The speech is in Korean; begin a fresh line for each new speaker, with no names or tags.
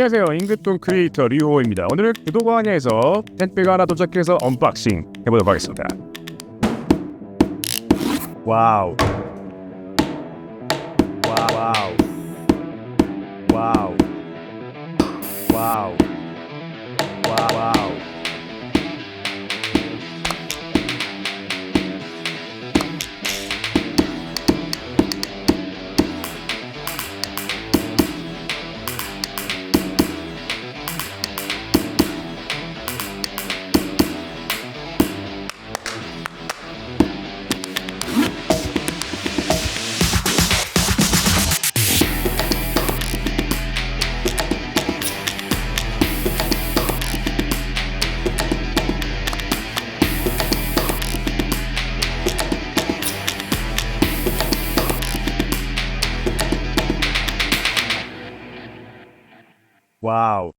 안녕하세요. 인근동 크리에이터 리호입니다. 오늘은 구도광야에서 팬배가 하나 도착해서 언박싱 해보도록 하겠습니다. 와우. 와우. 와우. 와우. 와우. 와우. Uau!